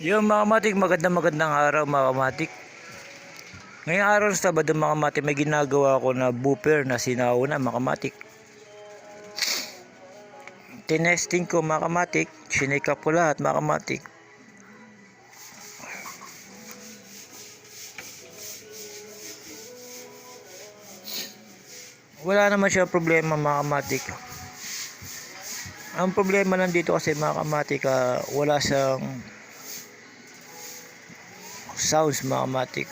Yung mga matik, magandang magandang araw mga matik. Ngayong araw sa Sabado mga matik, may ginagawa ako na booper na sinauna mga matik. Tinesting ko mga matik, sinikap ko lahat mga matik. Wala naman siya problema mga matik. Ang problema lang dito kasi mga kamatik, ah, wala siyang sounds mga matik.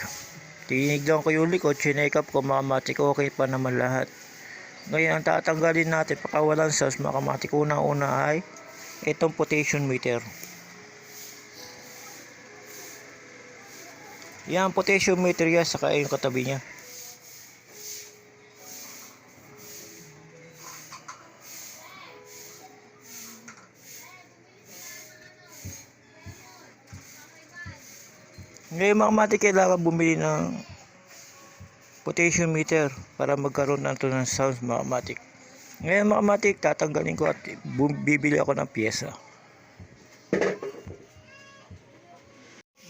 Tinignan ko yung likod, chinek up ko mga matik, okay pa naman lahat. Ngayon, ang tatanggalin natin pagka walang sounds mga matik, unang-una ay itong potassium meter. Yan, potassium meter yan, saka yung katabi niya. Ngayon mga mati, kailangan bumili ng potassium meter para magkaroon na ito ng sounds mga mati. Ngayon mga mati, tatanggalin ko at bibili ako ng pyesa.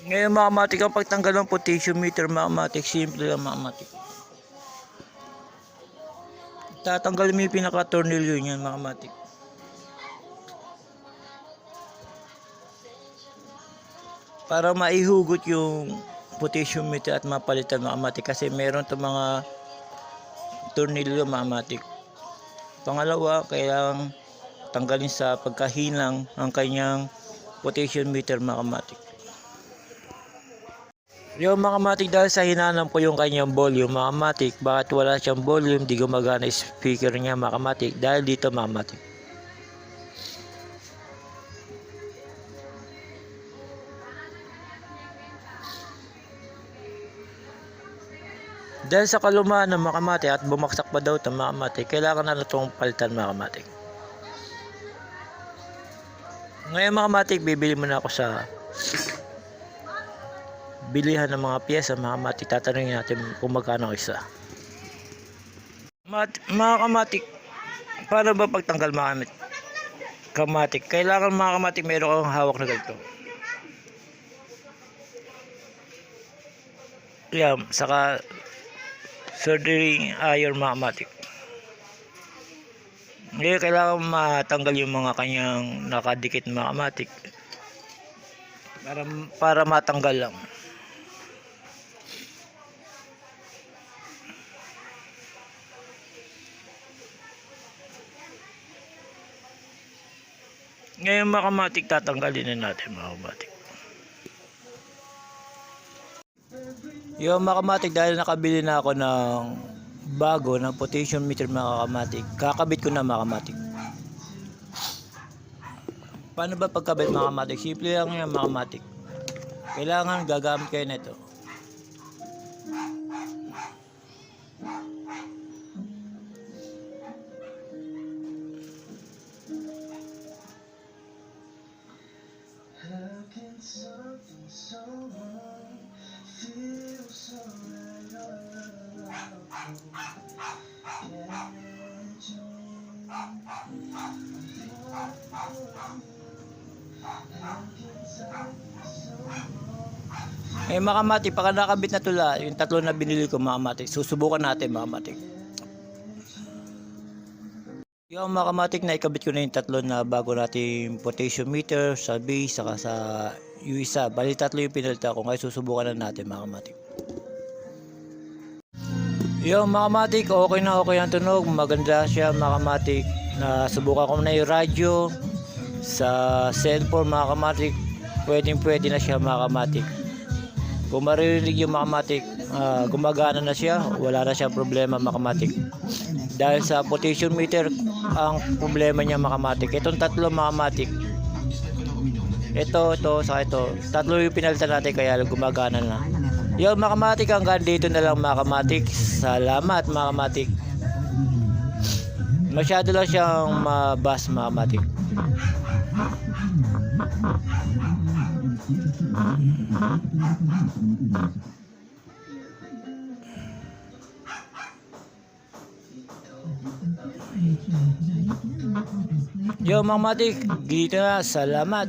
Ngayon mga mati, ang pagtanggal ng potassium meter mga mati, simple lang mga mati. Tatanggalin mo yung pinaka-tornilyo niyan mga mati. Para maihugot yung potassium meter at mapalitan mga matik kasi meron to mga tornilyo mga matik. Pangalawa, kailangan tanggalin sa pagkahinang ang kanyang potassium meter mga matik. Yung mga matik dahil sa hinanam ko yung kanyang volume mga matik, bakit wala siyang volume, di gumagana speaker niya mga matik dahil dito mga Dahil sa kalumaan ng makamate at bumaksak pa daw ng makamate, kailangan na itong palitan makamate. Ngayon makamate, bibili muna ako sa bilihan ng mga piyesa makamate. Tatanungin natin kung magkano isa. Mat mga paano ba pagtanggal mga kamit? Kamatik, kailangan mga kamatik meron kang hawak na ganito. Yan, saka soldering iron magmatic. Ngayon kailangan matanggal yung mga kanyang nakadikit na magmatic para para matanggal lang. Ngayon makamatik tatanggalin na natin mga. Yung makamatik dahil nakabili na ako ng bago ng potassium meter makamatik. Kakabit ko na makamatik. Paano ba pagkabit makamatik? Simple lang yan makamatik. Kailangan gagamit kayo nito. Eh makamatik, pagka nakabit na tula, yung tatlo na binili ko makamatik, susubukan natin makamatik. Yung makamatik na ikabit ko na yung tatlo na bago natin potassium meter sa base saka sa yung isa. Bali tatlo yung pinalita ko ngayon susubukan na natin makamatik. Yung makamatik, okay na okay ang tunog. Maganda siya makamatik. Na subukan ko na yung radyo sa cellphone makamatik. Pwedeng pwede na siya makamatik. Kung maririnig yung makamatik, ah, gumagana na siya, wala na siya problema makamatik. Dahil sa potassium meter, ang problema niya makamatik. Itong tatlo makamatik. Ito, ito, sa ito. Tatlo yung pinalitan natin kaya gumagana na. Yung makamatik hanggang dito na lang makamatik. Salamat makamatik. Masyado lang siyang mabas makamatik. Yo, Mang Matik, dito na. Salamat.